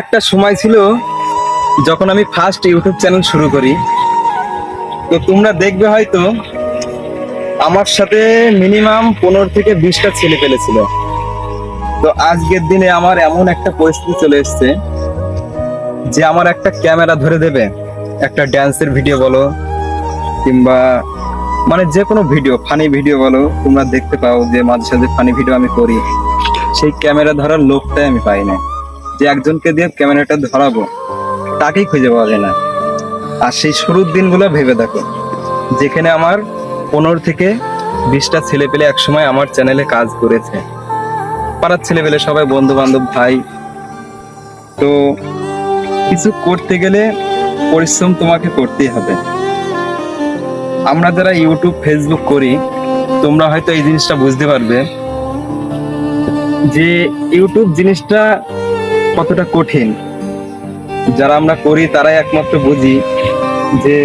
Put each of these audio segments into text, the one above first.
একটা সময় ছিল যখন আমি ফার্স্ট ইউটিউব চ্যানেল শুরু করি। তো তোমরা দেখবে হয়তো আমার সাথে মিনিমাম পনেরো থেকে বিশটা ছেলে পেলেছিল। তো আজকের দিনে আমার এমন একটা পরিস্থিতি চলে এসেছে যে আমার একটা ক্যামেরা ধরে দেবে। একটা ড্যান্সের ভিডিও বলো, কিংবা মানে যে কোনো ভিডিও ফানি ভিডিও বলো, তোমরা দেখতে পাও যে মাঝে সাঝে ফানি ভিডিও আমি করি। সেই ক্যামেরা ধরার লোকটাই আমি পাই না যে একজনকে দিয়ে ক্যামেরাটা ধরাবো, তাকেই খুঁজে পাওয়া যায় না। আর সেই শুরুর দিনগুলো ভেবে দেখো, যেখানে আমার পনেরো থেকে বিশটা ছেলে পেলে একসময় আমার চ্যানেলে কাজ করেছে। পাড়ার ছেলে পেলে সবাই বন্ধু বান্ধব ভাই। তো কিছু করতে গেলে পরিশ্রম তোমাকে করতেই হবে। আমরা যারা ইউটিউব, ফেসবুক করি, তোমরা হয়তো এই জিনিসটা বুঝতে পারবে যে ইউটিউব জিনিসটা কতটা কঠিন। যারা আমরা করি, তারাই একমাত্র বুঝি যে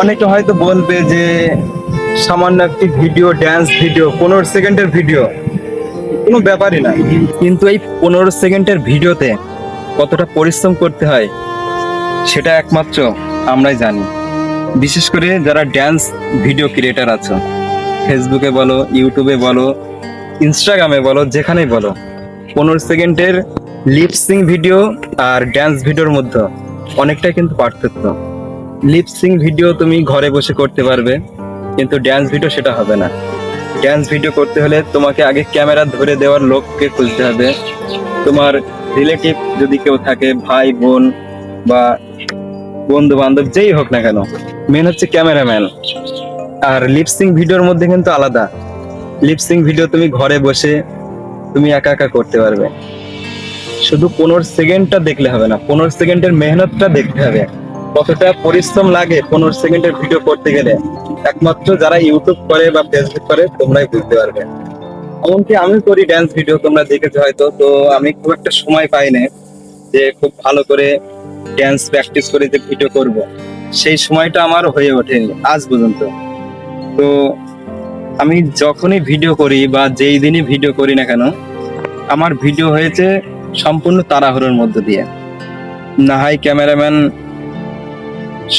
অনেকে হয়তো বলবে যে সামান্য একটি ভিডিও ড্যান্স ভিডিও, পনেরো সেকেন্ডের ভিডিও, কোনো ব্যাপারই না। কিন্তু এই পনেরো সেকেন্ডের ভিডিওতে কতটা পরিশ্রম করতে হয়, সেটা একমাত্র আমরাই জানি। বিশেষ করে যারা ড্যান্স ভিডিও ক্রিয়েটার আছো ফেসবুকে বলো ইউটিউবে বলো ইনস্টাগ্রামে বলো, যেখানেই বলো পনেরো সেকেন্ডের লিপসিং ভিডিও আর ড্যান্স ভিডিওর মধ্যে অনেকটাই কিন্তু পার্থক্য। লিপসিং ভিডিও তুমি ঘরে বসে করতে পারবে, কিন্তু ড্যান্স ভিডিও সেটা হবে না। ড্যান্স ভিডিও করতে হলে তোমাকে আগে ক্যামেরা ধরে দেওয়ার লোককে খুঁজতে হবে। তোমার রিলেটিভ যদি কেউ থাকে, ভাই, বোন বা বন্ধু বান্ধব যেই হোক না কেন মেন হচ্ছে ক্যামেরাম্যান আর লিপসিং ভিডিওর মধ্যে কিন্তু আলাদা। লিপসিং ভিডিও তুমি ঘরে বসে তুমি একা একা করতে পারবে। শুধু পনেরো সেকেন্ডটা দেখলে হবে না, পনেরো সেকেন্ডের মেহনতটা দেখতে হবে। কতটা পরিশ্রম লাগে পনেরো সেকেন্ডের ভিডিও করতে গেলে। একমাত্র যারা ইউটিউব করে বা ফেসবুক করে, তোমরাই বুঝতে পারবে। এমনকি আমি করি ড্যান্স ভিডিও তোমরা দেখেছ হয়তো, তো আমি খুব একটা সময় পাই না যে খুব ভালো করে ড্যান্স প্র্যাকটিস করে যে ভিডিও করব। সেই সময়টা আমার হয়ে ওঠেনি, আজ পর্যন্ত। তো আমি যখনই ভিডিও করি বা যেই দিনই ভিডিও করি না কেন, আমার ভিডিও হয়েছে সম্পূর্ণ তাড়াহুড়োর মধ্য দিয়ে। না হয় ক্যামেরাম্যান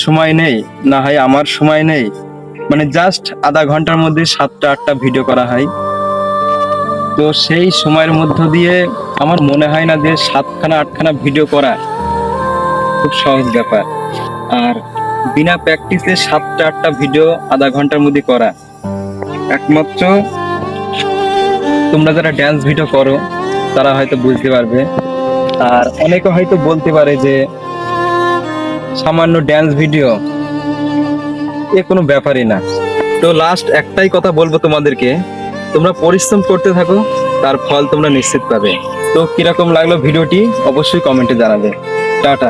সময় নেই, না হয় আমার সময় নেই মানে জাস্ট আধা ঘণ্টার মধ্যে সাতটা, আটটা ভিডিও করা হয়। তো সেই সময়ের মধ্য দিয়ে আমার মনে হয় না যে সাতখানা, আটখানা ভিডিও করা খুব সহজ ব্যাপার। আর বিনা প্র্যাকটিসে সাতটা, আটটা ভিডিও আধা ঘণ্টার মধ্যে করা একমাত্র তোমরা যারা ড্যান্স ভিডিও করো, তারা হয়তো বুঝতে পারবে। আর অনেকে হয়তো বলতে পারে যে সামান্য ড্যান্স ভিডিও এ কোনো ব্যাপারই না। তো লাস্ট একটাই কথা বলব তোমাদেরকে, তোমরা পরিশ্রম করতে থাকো, তার ফল তোমরা নিশ্চিত পাবে। তো কীরকম লাগল ভিডিওটি অবশ্যই কমেন্টে জানাবে। টাটা।